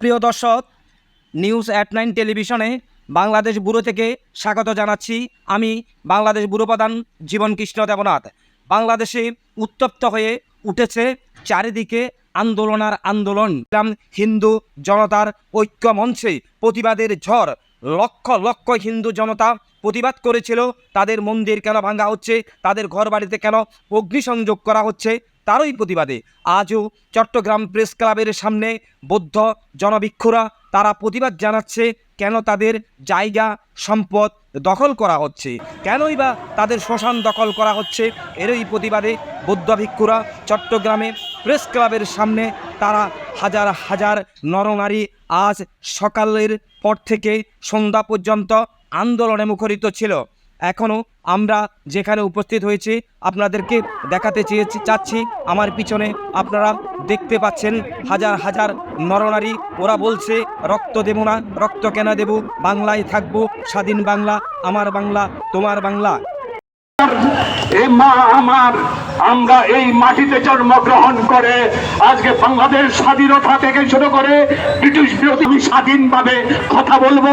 প্রিয় দর্শক, news at nine টেলিভিশনে বাংলাদেশ ব্যুরো থেকে স্বাগত জানাচ্ছি আমি বাংলাদেশ ব্যুরো প্রধান জীবন কৃষ্ণ দেবনাথ। বাংলাদেশে উত্তপ্ত হয়ে উঠেছে চারিদিকে আন্দোলনার আন্দোলন। হিন্দু জনতার ঐক্য মঞ্চে প্রতিবাদের ঝড়। লক্ষ লক্ষ হিন্দু জনতা প্রতিবাদ করেছিল, তাদের মন্দির কেন ভাঙা হচ্ছে, তাদের ঘর বাড়িতে কেন অগ্নিসংযোগ করা হচ্ছে তারই প্রতিবাদে আজও চট্টগ্রাম প্রেস ক্লাবের সামনে বৌদ্ধ জনভিক্ষুরা তারা প্রতিবাদ জানাচ্ছে কেন তাদের জায়গা সম্পদ দখল করা হচ্ছে। কেনই বা তাদের শ্মশান দখল করা হচ্ছে এরই প্রতিবাদে বৌদ্ধ ভিক্ষুরা চট্টগ্রামে প্রেস ক্লাবের সামনে তারা হাজার হাজার নরনারী আজ সকালের পর থেকে সন্ধ্যা পর্যন্ত আন্দোলনে মুখরিত ছিল। এখনও আমরা যেখানে উপস্থিত হয়েছি, আপনাদেরকে দেখাতে চেয়েছি, চাচ্ছি, আমার পিছনে আপনারা দেখতে পাচ্ছেন হাজার হাজার নরনারী। ওরা বলছে, রক্ত দেবো না, রক্ত কেনা দেব? বাংলায় থাকব, স্বাধীন বাংলা, আমার বাংলা, তোমার বাংলা। এ মা আমার আমরা এই মাটিতে জন্মগ্রহণ করে আজকে বাংলাদেশ স্বাধীনতা থেকে শুরু করে ব্রিটিশ বিরোধী স্বাধীনভাবে কথা বলব।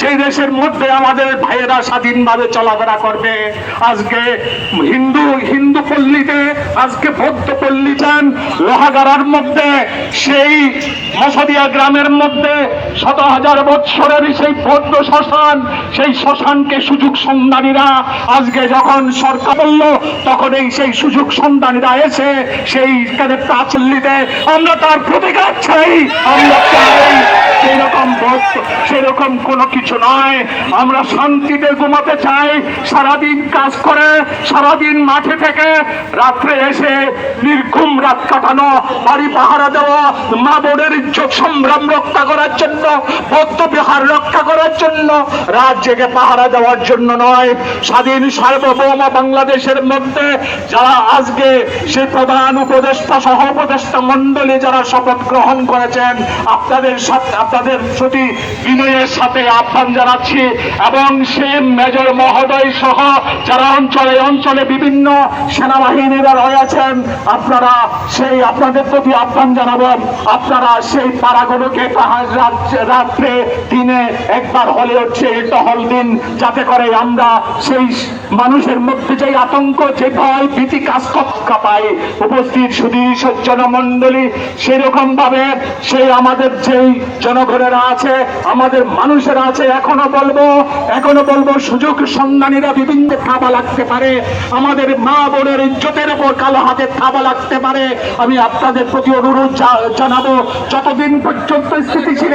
যে দেশের মধ্যে আমাদের ভাইয়েরা স্বাধীনভাবে চলাফেরা করবে, আজকে হিন্দু হিন্দু পল্লীতে, আজকে বৌদ্ধ পল্লী চান লোহাগাড়ার মধ্যে, সেই মসদিয়া গ্রামের মধ্যে শত হাজার বৎসরের সেই বৌদ্ধ শ্মশান, সেই শ্মশানকে সুযোগ সন্ধানীরা আজকে যখন সরকার বলল, তখন এই সেই সুযোগ সন্ধানীরা এসে সেইখানে প্রাচল্যিতে আমরা তার প্রতিকার চাই। আমরা চাই সেরকম সেরকম কোনো কিছু নয়। আমরা শান্তিতে ঘুমাতে চাই, সারাদিন কাজ করে, সারাদিন মাঠে থেকে রাত্রে এসে নির্ঘুম রাত কাটানো, বাড়ি পাহারা দেওয়া, মা বোনের ইজ্জত সম্ভ্রম রক্ষা করার জন্য, বৌদ্ধ বিহার রক্ষা করার জন্য, রাত জেগে পাহারা দেওয়ার জন্য নয়। স্বাধীন সার্বভৌম বাংলাদেশের মধ্যে যারা আজকে সেই প্রধান উপদেষ্টা, সহ উপদেষ্টা মন্ডলী যারা শপথ গ্রহণ করেছেন, আপনাদের সাথে, আপনাদের প্রতি বিনয়ের সাথে আহ্বান জানাচ্ছি এবং সে মেজর মহোদয় সহ যারা অঞ্চলে অঞ্চলে বিভিন্ন সেনাবাহিনীরা রয়েছেন, আপনারা সেই, আপনাদের প্রতি আহ্বান জানাব। আপনারা সেই পাড়াগুলোকে রাত- রাত্রে, দিনে একবার হলে হচ্ছে টহল দিন, যাতে করে আমরা সেই মানুষের মধ্যে যে আতঙ্ক, যে ভয়, ভীতি কাজ আমাদের মানুষেরা আছে সুযোগ সন্ধানীরা বিভিন্ন থাবা লাগতে পারে। আমাদের মা বোনের ইজ্জতের উপর কালো হাতের থাবা লাগতে পারে। আমি আপনাদের প্রতি অনুরোধ জানাব, যতদিন পর্যন্ত স্থিতিশীল